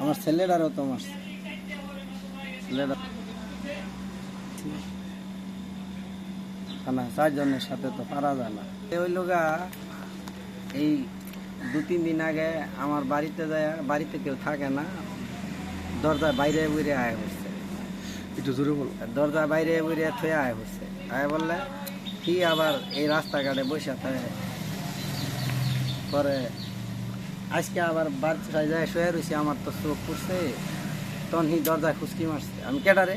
আমার ছেলেটারও তো ছেলেটা না চারজনের সাথে তো পারা যায় না। ওই লোকা এই দু তিন দিন আগে আমার বাড়িতে যায় বাড়িতে কেউ থাকে না দরজার বাইরে বুড়ে আয় হচ্ছে একটু জোরে বল। দরজার বাইরে বুড়ে থয়ে আয় হচ্ছে আয় বললে কি আবার এই রাস্তাঘাটে বসে থাকে? পরে আজকে আবার যায়, শুয়ে রয়েছে আমার তো চোখ পড়ছে। তখন হি দরজায় খুশকি মারছে। আমি কেডারে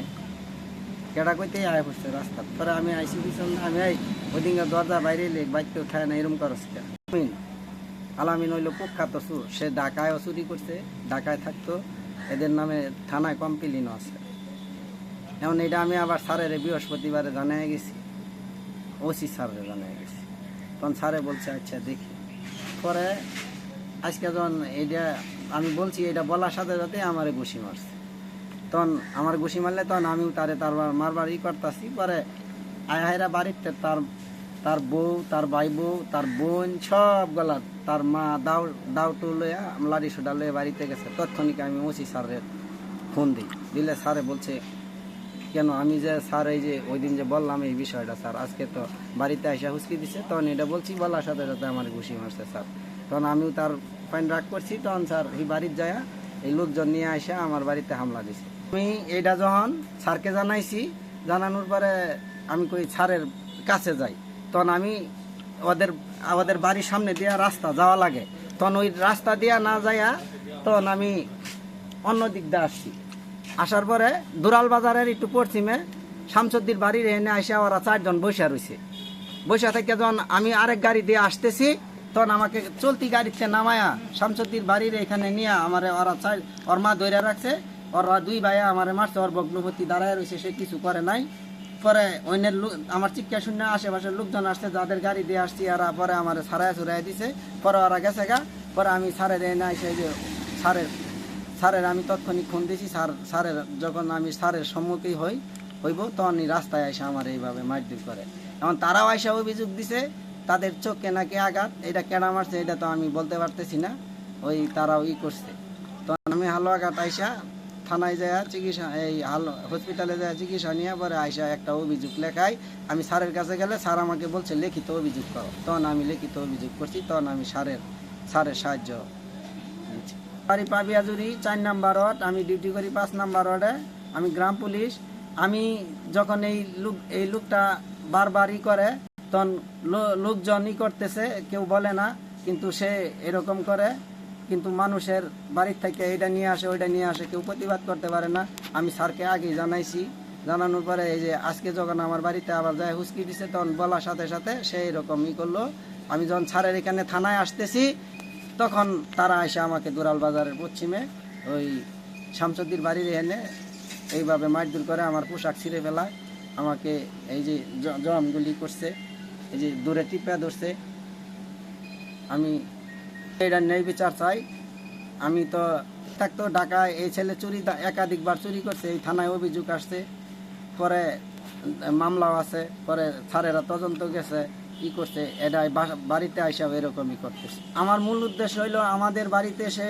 কেডা কইতে আয় পড়ছে রাস্তা পরে আমি আইসি পিছন আমি এই ওই দিনকে দরজা বাইরে এলে বাইকতে উঠায় না এরম করছে আমিন। আলামিন হইল কুখ্যাত সুর সে ঢাকায়ও চুরি করছে, ঢাকায় থাকতো। এদের নামে থানায় কমপ্লেনও আছে। এখন এটা আমি আবার স্যারের বৃহস্পতিবারে জানাই গেছি। ওসি স্যারের জানাই গেছি। তখন স্যারে বলছে আচ্ছা দেখি। পরে আজকে যখন এটা আমি বলছি, এটা বলার সাথে সাথে আমার ঘুষি মারছে। তখন আমার ঘুষি মারলে তখন আমিও তারে তার মারবার ই করতেছি। পরে আয়হাইরা বাড়িতে তার তার বউ, তার ভাই বউ, তার বোন সব গলা তার মা দাও দাউটু লইয়া লাড়ি সোডা লইয়া বাড়িতে গেছে। তৎক্ষণিক আমি ওসি স্যারের ফোন দিই। দিলে স্যারে বলছে, কেন আমি যে স্যার এই যে ওই দিন যে বললাম এই বিষয়টা স্যার, আজকে তো বাড়িতে এসে হুসকি দিছে। তখন এটা বলছি, বলার সাথে সাথে আমার ঘুষি মারছে স্যার। তখন আমিও তার ফাইন রাগ করছি, তখন স্যার এই বাড়ির যায় এই লোকজন নিয়ে আসে আমার বাড়িতে হামলা দিছে। আমি এইটা যখন স্যারকে জানাইছি, জানানোর পরে আমি কই স্যারের কাছে যাই। তখন আমি ওদের, আমাদের বাড়ির সামনে দিয়া রাস্তা যাওয়া লাগে। তখন ওই রাস্তা দিয়া না যাইয়া তখন আমি অন্য দিক দিয়ে আসছি। আসার পরে দুরাল বাজারের একটু পশ্চিমে শামসুদ্দির বাড়ির এনে আসে ওরা চারজন বসে রয়েছে বসে থেকে যখন আমি আরেক গাড়ি দিয়ে আসতেছি তখন আমাকে চলতি গাড়িতে নামায়া শামসুদ্দির বাড়ির এখানে নিয়ে আমার ওরা চাই ওর মা ধরে রাখছে, ওরা দুই ভাইয়া আমার মারছে, ওর বগ্নপতি দাঁড়ায় রয়েছে সে কিছু করে নাই। পরে অন্যের লোক, আমার চিৎকার শুনে আশেপাশের লোকজন আসছে, যাদের গাড়ি দিয়ে আসছি, এরা পরে আমার ছাড়াই ছড়াই দিছে। পরে ওরা গেছে গা, পরে আমি সারের এনে এসে যে সারের স্যারের আমি তৎক্ষণিক ফোন দিয়েছি স্যার, স্যারের যখন আমি স্যারের সম্মুখীন হই, হইব তখন রাস্তায় এসে আমার এইভাবে মারধর করে। এখন তারাও এসে অভিযোগ দিছে তাদের চোখে নাকি আঘাত, এটা কেনা মারছে এটা তো আমি বলতে পারতেছি না। ওই তারাও ই করছে। তখন আমি হালো আঘাত আইসা থানায় যায় চিকিৎসা, এই হালো হসপিটালে যায় চিকিৎসা নিয়ে পরে আইসা একটা অভিযোগ লেখাই, আমি স্যারের কাছে গেলে স্যার আমাকে বলছে, লিখিত অভিযোগ করো। তখন আমি লিখিত অভিযোগ করছি, তখন আমি স্যারের স্যারের সাহায্য বাড়ি পাবিয়াজুরি চার নাম্বার ওয়ার্ড, আমি ডিউটি করি পাঁচ নাম্বার ওয়ার্ডে, আমি গ্রাম পুলিশ। আমি যখন এই লোক, এই লোকটা বারবারই করে তখন লোকজনই করতেছে, কেউ বলে না, কিন্তু সে এরকম করে। কিন্তু মানুষের বাড়ির থেকে এটা নিয়ে আসে, ওইটা নিয়ে আসে, কেউ প্রতিবাদ করতে পারে না। আমি স্যারকে আগেই জানাইছি। জানানোর পরে এই যে আজকে যখন আমার বাড়িতে আবার যায় হুসকি দিছে, তখন বলার সাথে সাথে সে এরকমই করল। আমি যখন স্যারের এখানে থানায় আসতেছি, তখন তারা এসে আমাকে দুরাল বাজারের পশ্চিমে ওই শামসুদ্দির বাড়ির এনে এইভাবে মারধর করে আমার পোশাক ছিঁড়ে ফেলায়। আমাকে এই যে জমগুলি করছে। এই যে দূরে টিপা ধরছে, আমি এটা নেই বিচার চাই। আমি তো থাকতো ঢাকায়, এই ছেলে চুরি একাধিকবার চুরি করছে, এই থানায় অভিযোগ আসছে। পরে মামলাও আছে, পরে স্যারেরা তদন্ত গেছে ই করছে, এটাই বাড়িতে আইসা এরকমই করতেছে। আমার মূল উদ্দেশ্য হইল, আমাদের বাড়িতে সে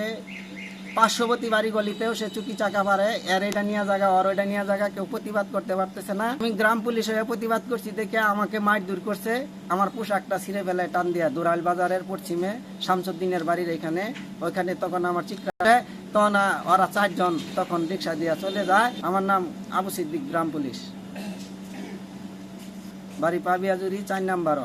পার্শ্ববর্তী বাড়ি গলিতেও সে চুকি চাকা পারে। এর এটা নিয়ে জায়গা, ওর এটা নিয়ে জায়গা, কেউ প্রতিবাদ করতে পারতেছে না। আমি গ্রাম পুলিশ হয়ে প্রতিবাদ করছি দেখে আমাকে মার দূর করছে। আমার পোশাকটা ছিঁড়ে ফেলে টান দিয়া দুরাইল বাজারের পশ্চিমে, শামসুদ্দিনের বাড়ির এখানে। ওইখানে তখন আমার চিৎকার তখন ওরা চারজন তখন রিক্সা দিয়া চলে যায়। আমার নাম আবু সিদ্দিক, গ্রাম পুলিশ। বাড়ি পাবিয়াজুরি চার নাম্বার